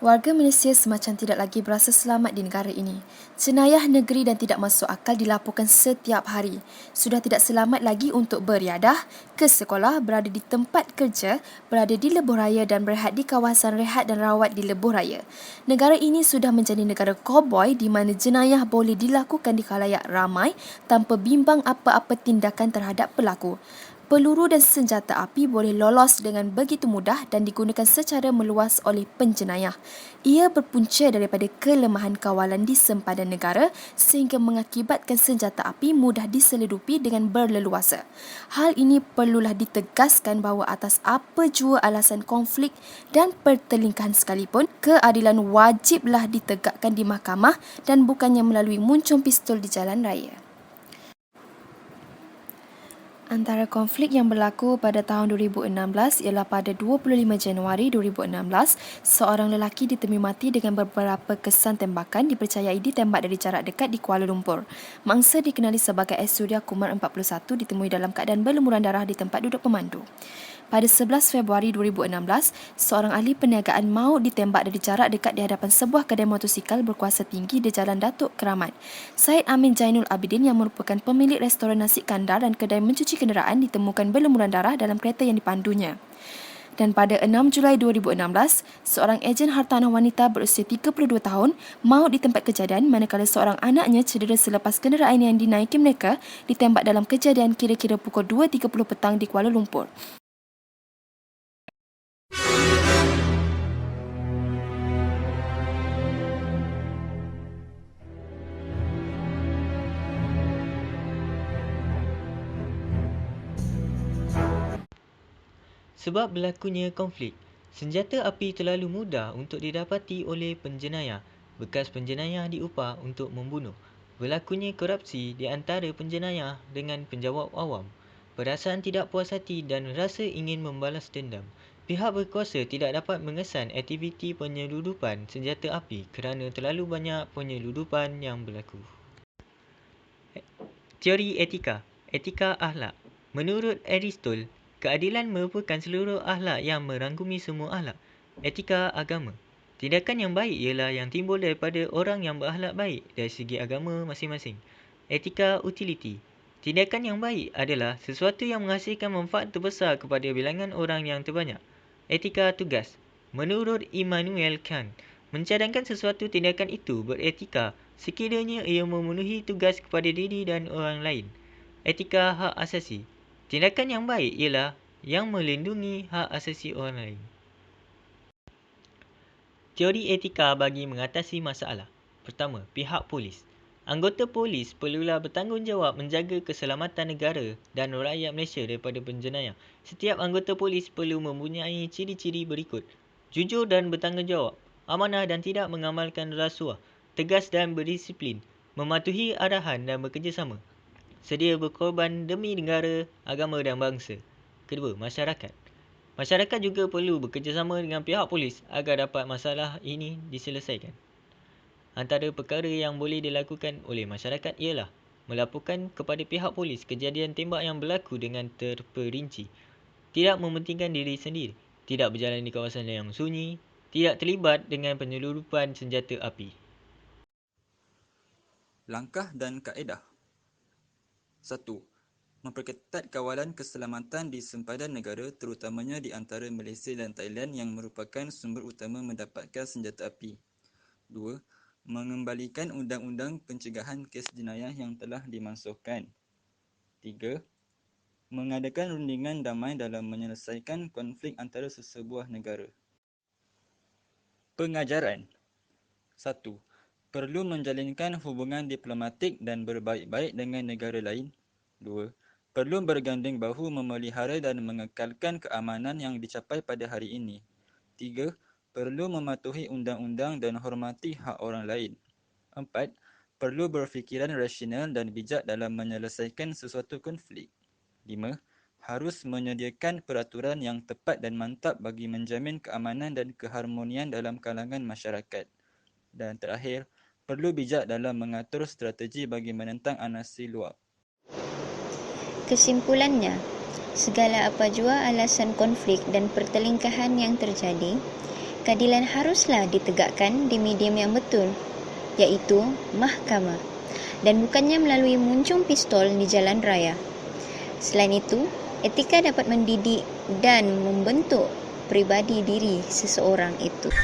Warga Malaysia semacam tidak lagi berasa selamat di negara ini. Jenayah negeri dan tidak masuk akal dilaporkan setiap hari. Sudah tidak selamat lagi untuk beriadah, ke sekolah, berada di tempat kerja, berada di lebuh raya dan berehat di kawasan rehat dan rawat di lebuh raya. Negara ini sudah menjadi negara koboi di mana jenayah boleh dilakukan di khalayak ramai tanpa bimbang apa-apa tindakan terhadap pelaku peluru dan senjata api boleh lolos dengan begitu mudah dan digunakan secara meluas oleh penjenayah. Ia berpunca daripada kelemahan kawalan di sempadan negara sehingga mengakibatkan senjata api mudah diselidupi dengan berleluasa. Hal ini perlulah ditegaskan bahawa atas apa jua alasan konflik dan pertelingkahan sekalipun, keadilan wajiblah ditegakkan di mahkamah dan bukannya melalui muncung pistol di jalan raya. Antara konflik yang berlaku pada tahun 2016 ialah pada 25 Januari 2016, seorang lelaki ditemui mati dengan beberapa kesan tembakan dipercayai ditembak dari jarak dekat di Kuala Lumpur. Mangsa dikenali sebagai Surya Kumar 41 ditemui dalam keadaan berlumuran darah di tempat duduk pemandu. Pada 11 Februari 2016, seorang ahli perniagaan maut ditembak dari jarak dekat di hadapan sebuah kedai motosikal berkuasa tinggi di Jalan Datuk Keramat. Said Amin Jainul Abidin yang merupakan pemilik restoran nasi kandar dan kedai mencuci kenderaan ditemukan berlumuran darah dalam kereta yang dipandunya. Dan pada 6 Julai 2016, seorang ejen hartanah wanita berusia 32 tahun maut di tempat kejadian manakala seorang anaknya cedera selepas kenderaan yang dinaiki mereka ditembak dalam kejadian kira-kira pukul 2.30 petang di Kuala Lumpur. Sebab berlakunya konflik, senjata api terlalu mudah untuk didapati oleh penjenayah. Bekas penjenayah diupah untuk membunuh. Berlakunya korupsi di antara penjenayah dengan penjawab awam. Perasaan tidak puas hati dan rasa ingin membalas dendam. Pihak berkuasa tidak dapat mengesan aktiviti penyeludupan senjata api kerana terlalu banyak penyeludupan yang berlaku. Teori etika Etika ahlak Menurut Aristotle, Keadilan merupakan seluruh akhlak yang merangkumi semua akhlak. Etika agama. Tindakan yang baik ialah yang timbul daripada orang yang berakhlak baik dari segi agama masing-masing. Etika utility. Tindakan yang baik adalah sesuatu yang menghasilkan manfaat terbesar kepada bilangan orang yang terbanyak. Etika tugas. Menurut Immanuel Kant, mencadangkan sesuatu tindakan itu beretika sekiranya ia memenuhi tugas kepada diri dan orang lain. Etika hak asasi. Tindakan yang baik ialah yang melindungi hak asasi orang lain. Teori etika bagi mengatasi masalah. Pertama, pihak polis. Anggota polis perlulah bertanggungjawab menjaga keselamatan negara dan rakyat Malaysia daripada penjenayah. Setiap anggota polis perlu mempunyai ciri-ciri berikut. Jujur dan bertanggungjawab, amanah dan tidak mengamalkan rasuah, tegas dan berdisiplin, mematuhi arahan dan bekerjasama sedia berkorban demi negara, agama dan bangsa. Kedua, masyarakat. Masyarakat juga perlu bekerjasama dengan pihak polis agar dapat masalah ini diselesaikan. Antara perkara yang boleh dilakukan oleh masyarakat ialah melaporkan kepada pihak polis kejadian tembak yang berlaku dengan terperinci, tidak mementingkan diri sendiri, tidak berjalan di kawasan yang sunyi, tidak terlibat dengan penyeludupan senjata api. Langkah dan kaedah satu, Memperketat kawalan keselamatan di sempadan negara terutamanya di antara Malaysia dan Thailand yang merupakan sumber utama mendapatkan senjata api. Dua, Mengembalikan undang-undang pencegahan kes jenayah yang telah dimansuhkan. Tiga, Mengadakan rundingan damai dalam menyelesaikan konflik antara sesebuah negara. Pengajaran Satu perlu menjalinkan hubungan diplomatik dan berbaik-baik dengan negara lain. Dua, perlu berganding bahu memelihara dan mengekalkan keamanan yang dicapai pada hari ini. Tiga, perlu mematuhi undang-undang dan hormati hak orang lain. Empat, perlu berfikiran rasional dan bijak dalam menyelesaikan sesuatu konflik. Lima, harus menyediakan peraturan yang tepat dan mantap bagi menjamin keamanan dan keharmonian dalam kalangan masyarakat. Dan terakhir, perlu bijak dalam mengatur strategi bagi menentang anasi luar. Kesimpulannya, segala apa jua alasan konflik dan pertelingkahan yang terjadi, keadilan haruslah ditegakkan di medium yang betul, iaitu mahkamah dan bukannya melalui muncung pistol di jalan raya. Selain itu, etika dapat mendidik dan membentuk pribadi diri seseorang itu.